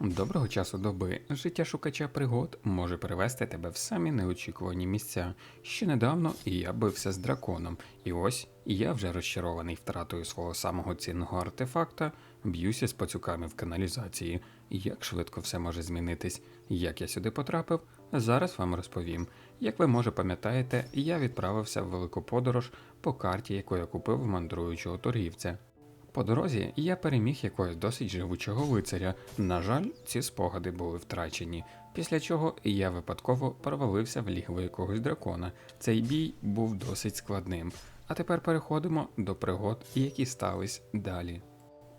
Доброго часу доби. Життя шукача пригод може привести тебе в самі неочікувані місця. Ще недавно я бився з драконом, і ось я вже розчарований втратою свого самого цінного артефакта, б'юся з пацюками в каналізації. Як швидко все може змінитись? Як я сюди потрапив? Зараз вам розповім. Як ви може пам'ятаєте, я відправився в велику подорож по карті, яку я купив в мандруючого торгівця. По дорозі я переміг якогось досить живучого лицаря. На жаль, ці спогади були втрачені. Після чого я випадково провалився в лігво якогось дракона. Цей бій був досить складним. А тепер переходимо до пригод, які стались далі.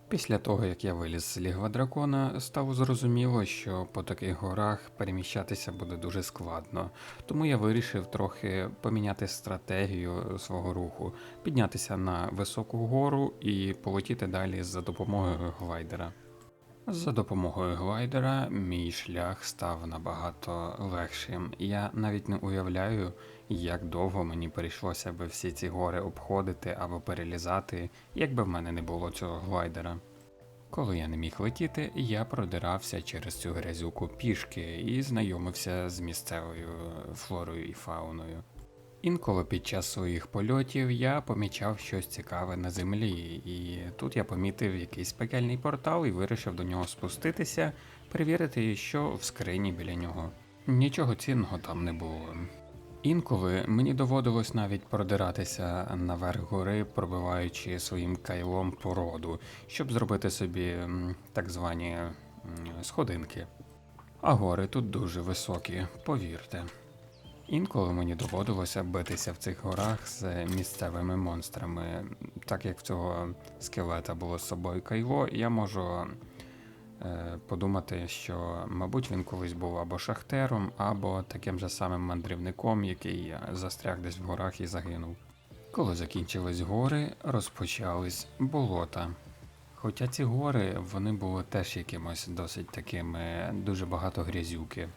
Після того, як я виліз з лігва дракона, стало зрозуміло, що по таких горах переміщатися буде дуже складно, тому я вирішив трохи поміняти стратегію свого руху, піднятися на високу гору і полетіти далі за допомогою глайдера. За допомогою глайдера мій шлях став набагато легшим. Я навіть не уявляю, як довго мені прийшлося би всі ці гори обходити або перелізати, якби в мене не було цього глайдера. Коли я не міг летіти, я продирався через цю грязюку пішки і знайомився з місцевою флорою і фауною. Інколи під час своїх польотів я помічав щось цікаве на землі, і тут я помітив якийсь пекельний портал і вирішив до нього спуститися, перевірити, що в скрині біля нього. Нічого цінного там не було. Інколи мені доводилось навіть продиратися наверх гори, пробиваючи своїм кайлом породу, щоб зробити собі так звані сходинки. А гори тут дуже високі, повірте. Інколи мені доводилося битися в цих горах з місцевими монстрами. Так як в цього скелета було з собою кайло, я можу подумати, що, мабуть, він колись був або шахтером, або таким же самим мандрівником, який застряг десь в горах і загинув. Коли закінчились гори, розпочались болота. Хоча ці гори вони були теж якимось досить такими дуже багато грязюки.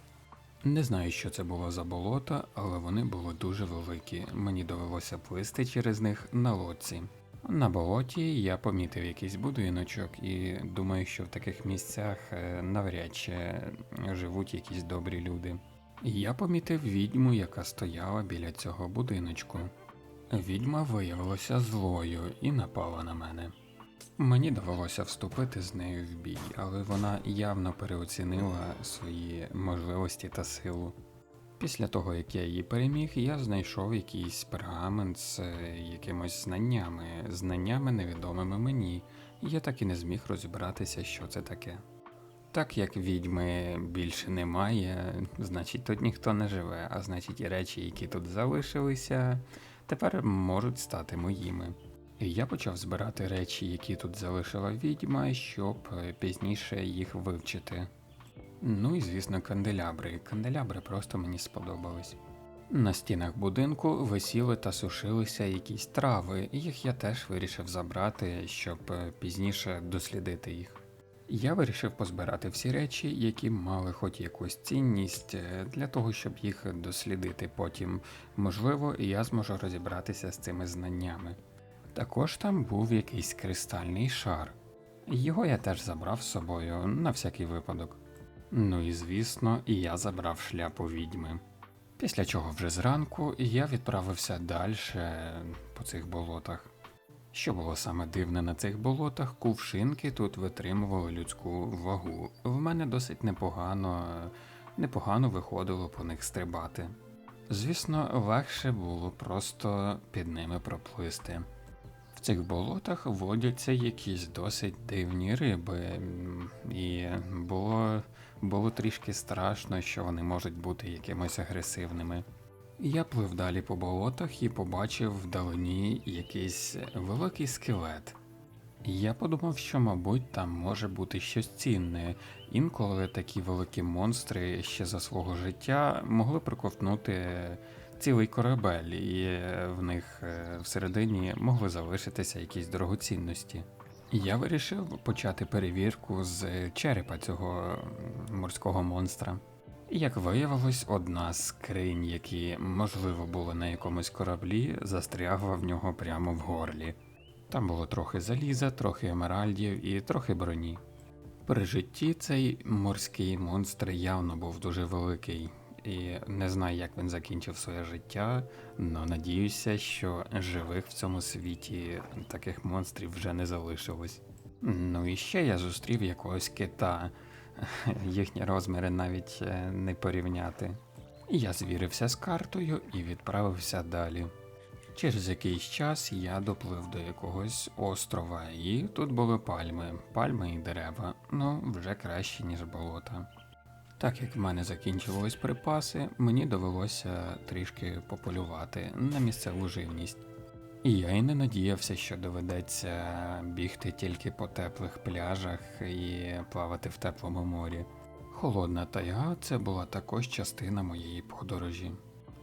Не знаю, що це було за болото, але вони були дуже великі. Мені довелося плисти через них на лодці. На болоті я помітив якийсь будиночок і думаю, що в таких місцях е, навряд чи живуть якісь добрі люди. Я помітив відьму, яка стояла біля цього будиночку. Відьма виявилася злою і напала на мене. Мені довелося вступити з нею в бій, але вона явно переоцінила свої можливості та силу. Після того, як я її переміг, я знайшов якийсь пергамент з е, якимось знаннями, знаннями невідомими мені, і я так і не зміг розібратися, що це таке. Так як відьми більше немає, значить тут ніхто не живе, а значить і речі, які тут залишилися, тепер можуть стати моїми. І я почав збирати речі, які тут залишила відьма, щоб е, пізніше їх вивчити. Ну і звісно, канделябри. Канделябри просто мені сподобались. На стінах будинку висіли та сушилися якісь трави, їх я теж вирішив забрати, щоб е, пізніше дослідити їх. Я вирішив позбирати всі речі, які мали хоч якусь цінність, е, для того, щоб їх дослідити потім. Можливо, я зможу розібратися з цими знаннями. Також там був якийсь кристальний шар. Його я теж забрав з собою на всякий випадок. Ну і звісно, я забрав шляпу відьми. Після чого вже зранку я відправився далі по цих болотах. Що було саме дивне на цих болотах, кувшинки тут витримували людську вагу. В мене досить непогано, непогано виходило по них стрибати. Звісно, легше було просто під ними проплисти. В цих болотах водяться якісь досить дивні риби, і було, було трішки страшно, що вони можуть бути якимось агресивними. Я плив далі по болотах і побачив вдалині якийсь великий скелет. Я подумав, що, мабуть, там може бути щось цінне. Інколи такі великі монстри ще за свого життя могли приковтнути цілий корабель, і е, в них е, всередині могли залишитися якісь дорогоцінності. Я вирішив почати перевірку з черепа цього морського монстра. Як виявилось, одна з скринь, які можливо були на якомусь кораблі, застрягла в нього прямо в горлі. Там було трохи заліза, трохи емеральдів і трохи броні. При житті цей морський монстр явно був дуже великий. І не знаю, як він закінчив своє життя, але надіюся, що живих в цьому світі таких монстрів вже не залишилось. Ну і ще я зустрів якогось кита. Їхні розміри навіть е, не порівняти. Я звірився з картою і відправився далі. Через якийсь час я доплив до якогось острова, і тут були пальми, пальми і дерева, ну вже краще, ніж болота. Так як в мене закінчились припаси, мені довелося трішки пополювати на місцеву живність. І я й не надіявся, що доведеться бігти тільки по теплих пляжах і плавати в теплому морі. Холодна тайга це була також частина моєї подорожі.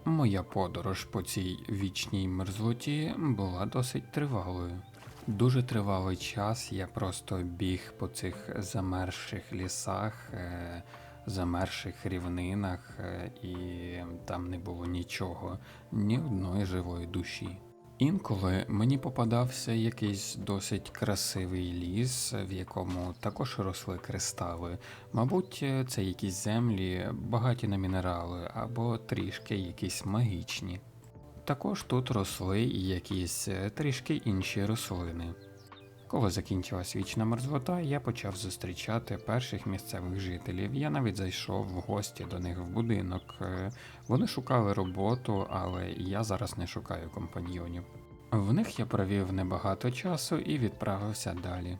Моя подорож по цій вічній мерзлоті була досить тривалою. Дуже тривалий час я просто біг по цих замерзших лісах, е, замерзших рівнинах, е, і там не було нічого, ні одної живої душі. Інколи мені попадався якийсь досить красивий ліс, в якому також росли кристали. Мабуть, це якісь землі багаті на мінерали або трішки якісь магічні. Також тут росли і якісь е, трішки інші рослини. Коли закінчилась вічна мерзлота, я почав зустрічати перших місцевих жителів. Я навіть зайшов в гості до них в будинок. Е, Вони шукали роботу, але я зараз не шукаю компаньйонів. В них я провів небагато часу і відправився далі.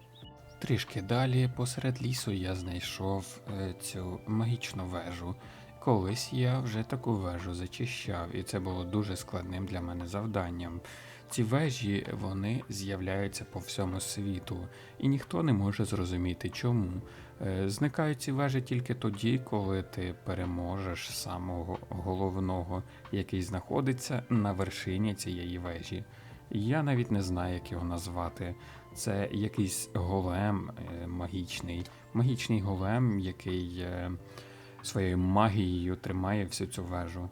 Трішки далі, посеред лісу, я знайшов е, цю магічну вежу. Колись я вже таку вежу зачищав, і це було дуже складним для мене завданням. Ці вежі вони з'являються по всьому світу, і ніхто не може зрозуміти чому. Е, Зникають ці вежі тільки тоді, коли ти переможеш самого головного, який знаходиться на вершині цієї вежі. Я навіть не знаю, як його назвати. Це якийсь голем е, магічний, магічний голем, який е, своєю магією тримає всю цю вежу.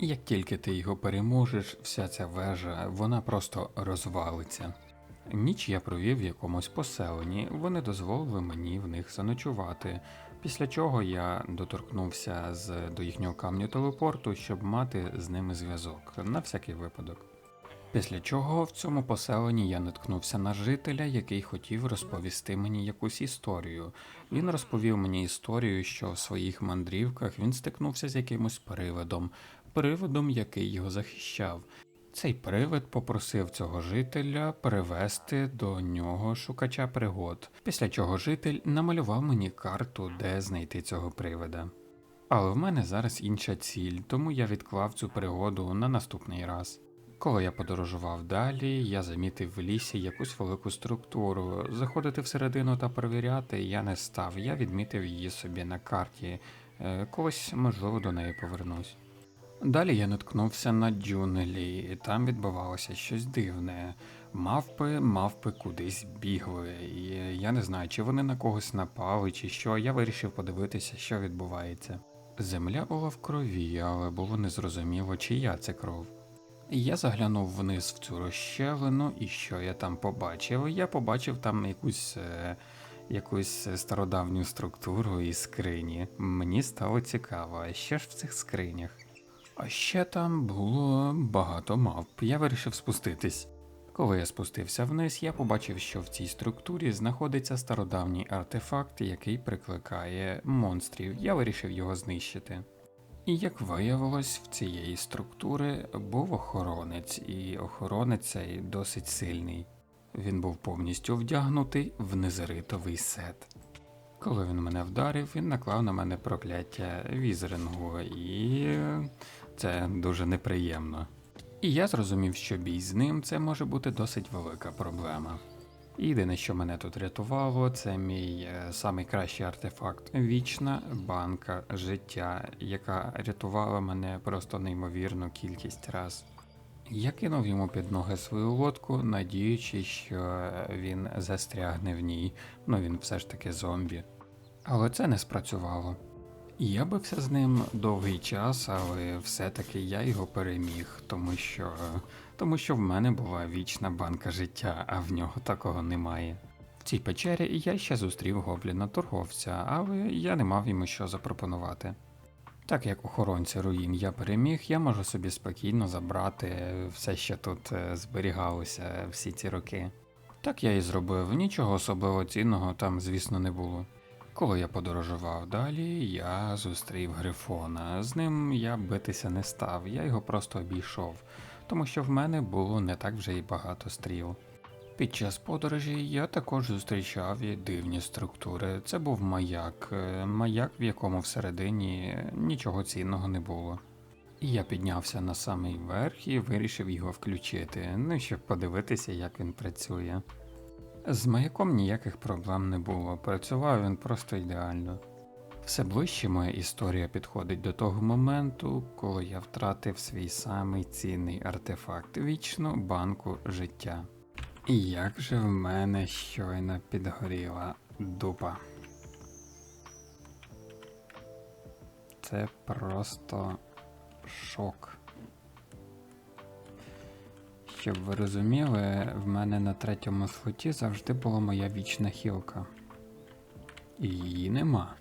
Як тільки ти його переможеш, вся ця вежа вона просто розвалиться. Ніч я провів в якомусь поселенні, вони дозволили мені в них заночувати, після чого я доторкнувся з, до їхнього камню телепорту, щоб мати з ними зв'язок на всякий випадок. Після чого в цьому поселенні я наткнувся на жителя, який хотів розповісти мені якусь історію. Він розповів мені історію, що в своїх мандрівках він стикнувся з якимось привидом, привидом, який його захищав. Цей привид попросив цього жителя перевести до нього шукача пригод, після чого житель намалював мені карту, де знайти цього привида. Але в мене зараз інша ціль, тому я відклав цю пригоду на наступний раз. Коли я подорожував далі, я замітив в лісі якусь велику структуру. Заходити всередину та перевіряти я не став, я відмітив її собі на карті. Е, Колись, можливо, до неї повернусь. Далі я наткнувся на джунглі, і там відбувалося щось дивне. Мавпи, мавпи кудись бігли. І я не знаю, чи вони на когось напали, чи що. Я вирішив подивитися, що відбувається. Земля була в крові, але було незрозуміло, чия це кров. Я заглянув вниз в цю розщелину, і що я там побачив? Я побачив там якусь, е, якусь стародавню структуру і скрині. Мені стало цікаво, а що ж в цих скринях? А ще там було багато мавп. Я вирішив спуститись. Коли я спустився вниз, я побачив, що в цій структурі знаходиться стародавній артефакт, який прикликає монстрів. Я вирішив його знищити. І як виявилось, в цієї структури був охоронець, і охоронець цей досить сильний. Він був повністю вдягнутий в незеритовий сет. Коли він мене вдарив, він наклав на мене прокляття візерингу, і це дуже неприємно. І я зрозумів, що бій з ним це може бути досить велика проблема. Єдине, що мене тут рятувало, це мій е, самий кращий артефакт вічна банка життя, яка рятувала мене просто неймовірну кількість раз. Я кинув йому під ноги свою лодку, надіючись, що він застрягне в ній, ну він все ж таки зомбі. Але це не спрацювало. Я бився з ним довгий час, але все-таки я його переміг, тому що, тому що в мене була вічна банка життя, а в нього такого немає. В цій печері я ще зустрів гобліна торговця, але я не мав йому що запропонувати. Так як охоронця руїн я переміг, я можу собі спокійно забрати все, що тут е, зберігалося всі ці роки. Так я і зробив, нічого особливо цінного там, звісно, не було. Коли я подорожував далі, я зустрів Грифона. З ним я битися не став, я його просто обійшов, тому що в мене було не так вже й багато стріл. Під час подорожі я також зустрічав і дивні структури. Це був маяк, е, маяк, в якому всередині нічого цінного не було. Я піднявся на самий верх і вирішив його включити, ну щоб подивитися, як він працює. З маяком ніяких проблем не було, працював він просто ідеально. Все ближче моя історія підходить до того моменту, коли я втратив свій самий цінний артефакт вічну банку життя. І як же в мене щойно підгоріла дупа. Це просто шок. Щоб ви розуміли, в мене на третьому слоті завжди була моя вічна хілка. І її нема.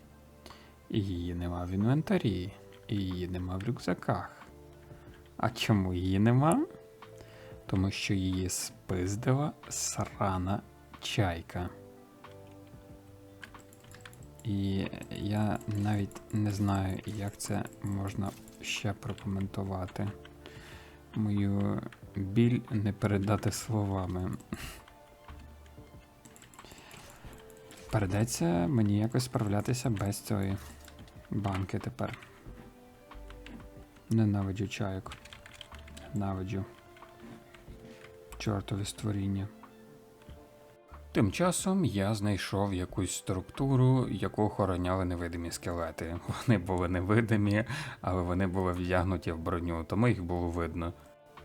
І її нема в інвентарі. І її нема в рюкзаках. А чому її нема? Тому що її спиздила срана чайка. І я навіть не знаю, як це можна ще прокоментувати. Мою біль не передати словами. Передеться мені якось справлятися без цієї банки тепер. Ненавиджу чайок. Ненавиджу. Чортові створіння. Тим часом я знайшов якусь структуру, яку охороняли невидимі скелети. Вони були невидимі, але вони були вдягнуті в броню, тому їх було видно.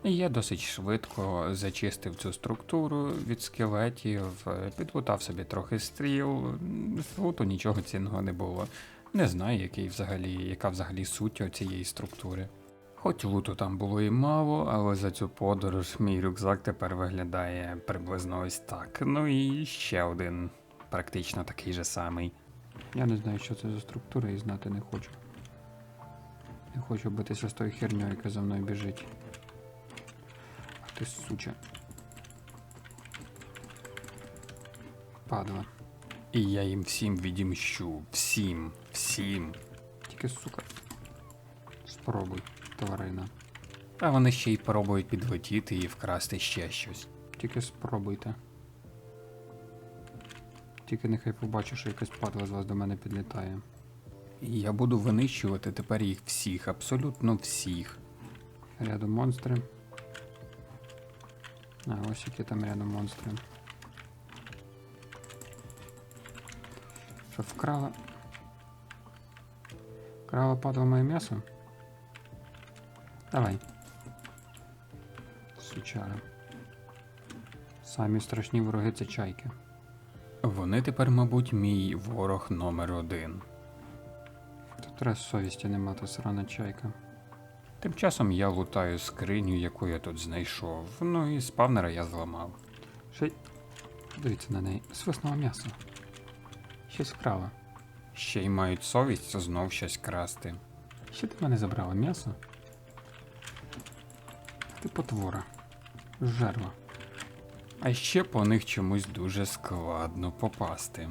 Я досить швидко зачистив цю структуру від скелетів, підлутав собі трохи стріл, з луту нічого цінного не було. Не знаю, який взагалі, яка взагалі суть цієї структури. Хоч луту там було і мало, але за цю подорож мій рюкзак тепер виглядає приблизно ось так. Ну і ще один, практично такий же самий. Я не знаю, що це за структура, і знати не хочу. Не хочу битися з тою херньою, яка за мною біжить. Ти суча. Падла. І я їм всім відімщу. Всім, всім. Тільки сука. Спробуй, тварина. А вони ще й пробують підлетіти і вкрасти ще щось. Тільки спробуйте. Тільки нехай побачу, що якась падла з вас до мене підлітає. І я буду винищувати тепер їх всіх, абсолютно всіх. Рядом монстри. А, ось які там рядом монстри. Що вкрала. Вкрала падла моє м'ясо? Давай. Сучара. Самі страшні вороги це чайки. Вони тепер, мабуть, мій ворог номер один. Тут треба совісті не мати срана чайка. Тим часом я лутаю скриню, яку я тут знайшов. Ну і спавнера я зламав. Ще. Дивіться на неї. Свисного м'яса. Щось вкрала. Ще й мають совість знов щось красти. Що ти мене забрала м'ясо? Ти потвора. Жерва. А ще по них чомусь дуже складно попасти.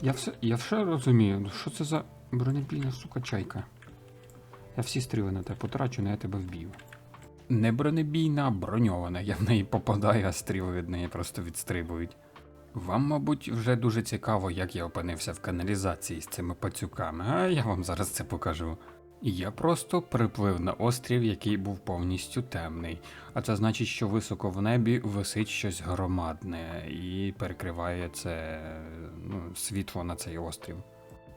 Я все, я все розумію, що це за бронебійна сука чайка? Я всі стріли на тебе потрачу, але я тебе вб'ю. Не бронебійна, а броньована. Я в неї попадаю, а стріли від неї просто відстрибують. Вам, мабуть, вже дуже цікаво, як я опинився в каналізації з цими пацюками, а я вам зараз це покажу. Я просто приплив на острів, який був повністю темний, а це значить, що високо в небі висить щось громадне і перекриває це ну, світло на цей острів.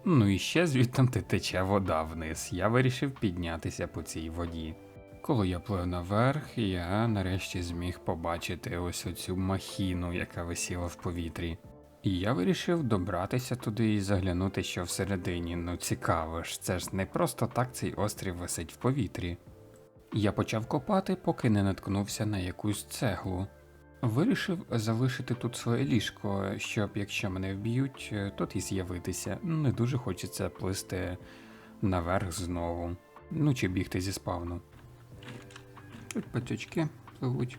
Ну і ще звідтам тече вода вниз. Я вирішив піднятися по цій воді. Коли я плив наверх, я нарешті зміг побачити ось оцю махіну, яка висіла в повітрі. І я вирішив добратися туди і заглянути, що всередині. Ну цікаво ж, це ж не просто так цей острів висить в повітрі. Я почав копати, поки не наткнувся на якусь цеглу. Вирішив залишити тут своє ліжко, щоб якщо мене вб'ють, е, тут і з'явитися. Не дуже хочеться плисти наверх знову. Ну чи бігти зі спавну. Тут пацючки пливуть.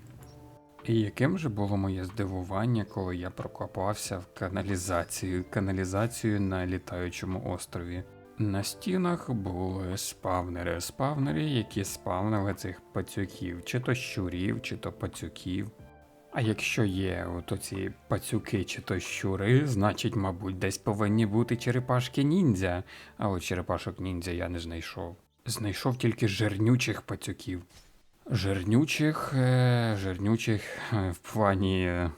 І яким же було моє здивування, коли я прокопався в каналізацію, каналізацію на літаючому острові. На стінах були спавнери, спавнери, які спавнили цих пацюків, чи то щурів, чи то пацюків. А якщо є от оці пацюки чи то щури, значить, мабуть, десь повинні бути черепашки ніндзя, але черепашок ніндзя я не знайшов. Знайшов тільки жирнючих пацюків. Жирнючих, е, жирнючих е, в плані е,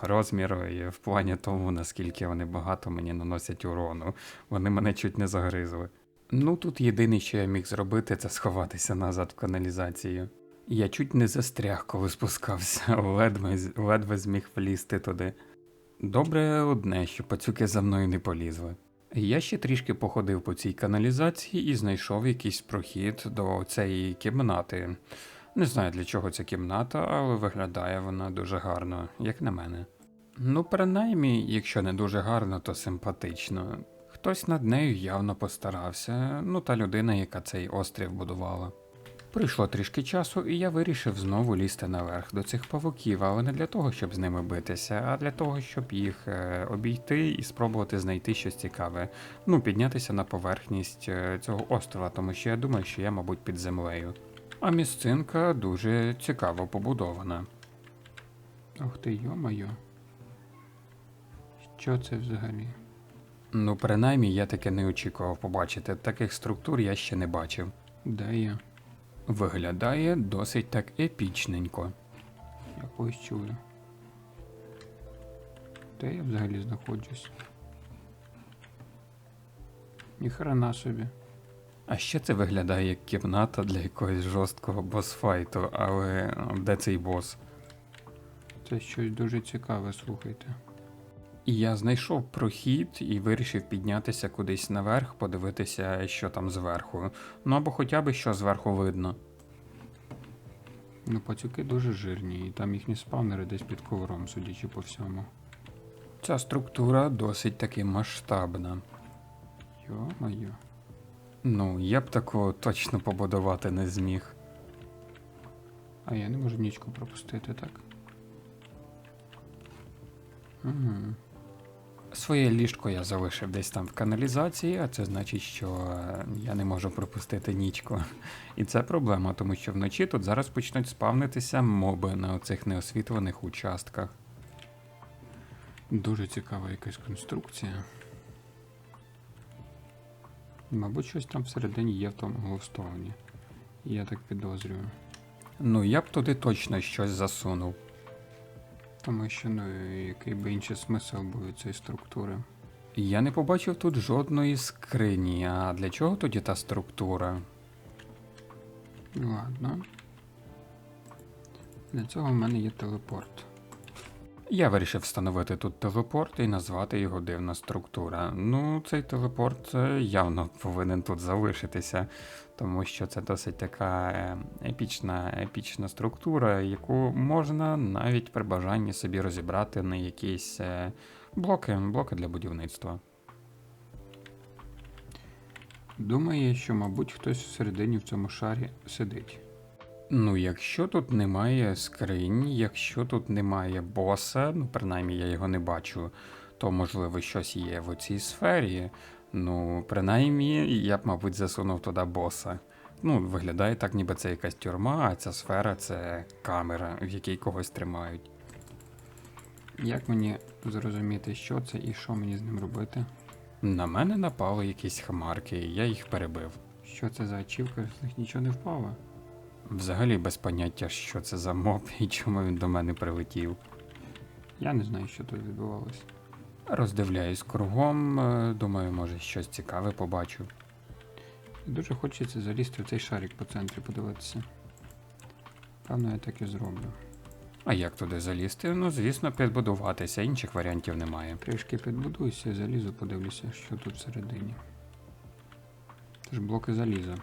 розміру і в плані тому, наскільки вони багато мені наносять урону. Вони мене чуть не загризли. Ну тут єдине, що я міг зробити, це сховатися назад в каналізацію. Я чуть не застряг, коли спускався, ледве, ледве зміг влізти туди. Добре одне, що пацюки за мною не полізли. Я ще трішки походив по цій каналізації і знайшов якийсь прохід до цієї кімнати. Не знаю для чого ця кімната, але виглядає вона дуже гарно, як на мене. Ну, принаймні, якщо не дуже гарно, то симпатично. Хтось над нею явно постарався, ну та людина, яка цей острів будувала. Прийшло трішки часу, і я вирішив знову лізти наверх до цих павуків, але не для того, щоб з ними битися, а для того, щоб їх е, обійти і спробувати знайти щось цікаве. Ну, піднятися на поверхність е, цього острова, тому що я думаю, що я, мабуть, під землею. А місцинка дуже цікаво побудована. Ох ти, йо-моє. Що це взагалі? Ну, принаймні, я таке не очікував побачити. Таких структур я ще не бачив. Де я? Виглядає досить так епічненько. Якось чую. Де я взагалі знаходжусь? Ніхрена собі. А ще це виглядає як кімната для якогось жорсткого босфайту, але де цей бос? Це щось дуже цікаве, слухайте. І я знайшов прохід і вирішив піднятися кудись наверх, подивитися, що там зверху. Ну або хоча б що зверху видно. Ну, пацюки дуже жирні, і там їхні спавнери десь під ковром, судячи по всьому. Ця структура досить таки масштабна. Йо-моє. Ну, я б такого точно побудувати не зміг. А я не можу нічку пропустити, так? Угу. Своє ліжко я залишив десь там в каналізації, а це значить, що е, я не можу пропустити нічку. І це проблема, тому що вночі тут зараз почнуть спавнитися моби на оцих неосвітлених участках. Дуже цікава якась конструкція. Мабуть, щось там всередині є в тому гловстоуні. Я так підозрюю. Ну, я б туди точно щось засунув. Тому що, ну, який би інший смисл був від цієї структури. Я не побачив тут жодної скрині, а для чого тоді та структура? Ладно. Для цього в мене є телепорт. Я вирішив встановити тут телепорт і назвати його дивна структура. Ну, цей телепорт е, явно повинен тут залишитися, тому що це досить така е, епічна, епічна структура, яку можна навіть при бажанні собі розібрати на якісь е, блоки, блоки для будівництва. Думає, що, мабуть, хтось всередині в цьому шарі сидить. Ну, якщо тут немає скринь, якщо тут немає боса, ну принаймні я його не бачу, то можливо щось є в цій сфері. Ну, принаймні, я б, мабуть, засунув туди боса. Ну, виглядає так, ніби це якась тюрма, а ця сфера це камера, в якій когось тримають. Як мені зрозуміти, що це і що мені з ним робити? На мене напали якісь хмарки, я їх перебив. Що це за ачівка, з них нічого не впало? Взагалі без поняття, що це за моб і чому він до мене прилетів. Я не знаю, що тут відбувалося. Роздивляюсь кругом, е, думаю, може щось цікаве побачу. Дуже хочеться залізти в цей шарик по центрі подивитися. Певно, я так і зроблю. А як туди залізти? Ну, звісно, підбудуватися, інших варіантів немає. Трішки підбудуюся, залізу, подивлюся, що тут всередині. Це ж блоки заліза.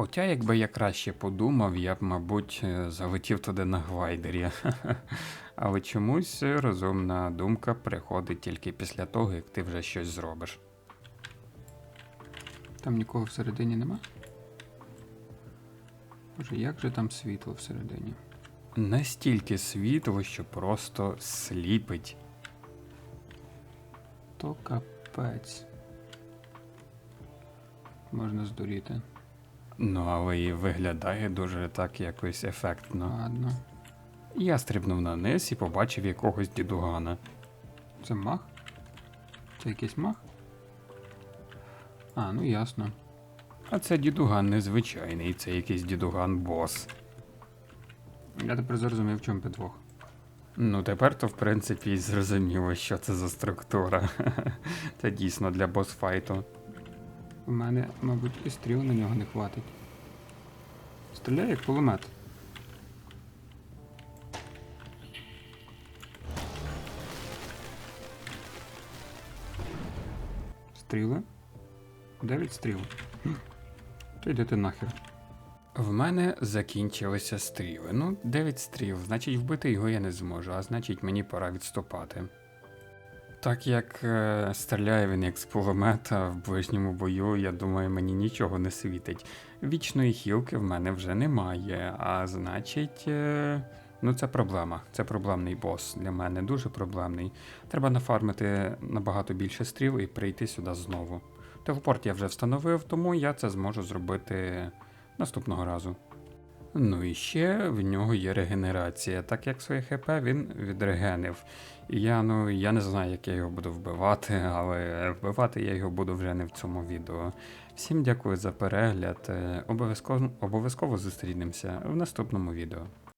Хоча, якби я краще подумав, я б, мабуть, е, залетів туди на гвайдері. Але чомусь е, розумна думка приходить тільки після того, як ти вже щось зробиш. Там нікого всередині нема? Боже, як же там світло всередині? Настільки світло, що просто сліпить. То капець. Можна здуріти. Ну, але і виглядає дуже так якось ефектно. Ладно. Я стрибнув на низ і побачив якогось дідугана. Це мах? Це якийсь мах? А, ну ясно. А це дідуган незвичайний, це якийсь дідуган бос. Я тепер зрозумів, в чому підвох. Ну, тепер то, в принципі, зрозуміло, що це за структура. Це дійсно для босфайту. У мене, мабуть, і стріл на нього не хватить. Стріляє як кулемет. Стріли? Дев'ять стріл. Хм. То йдете нахер. В мене закінчилися стріли. Ну, 9 стріл, значить вбити його я не зможу, а значить мені пора відступати. Так як е, стріляє він як з кулемета в ближньому бою, я думаю, мені нічого не світить. Вічної хілки в мене вже немає, а значить. Е, ну, це проблема. Це проблемний бос для мене, дуже проблемний. Треба нафармити набагато більше стріл і прийти сюди знову. Телепорт я вже встановив, тому я це зможу зробити наступного разу. Ну і ще в нього є регенерація. Так як своє ХП він відрегенив. І я ну я не знаю, як я його буду вбивати, але вбивати я його буду вже не в цьому відео. Всім дякую за перегляд. Е, Обов'язково обов'язково зустрінемося в наступному відео.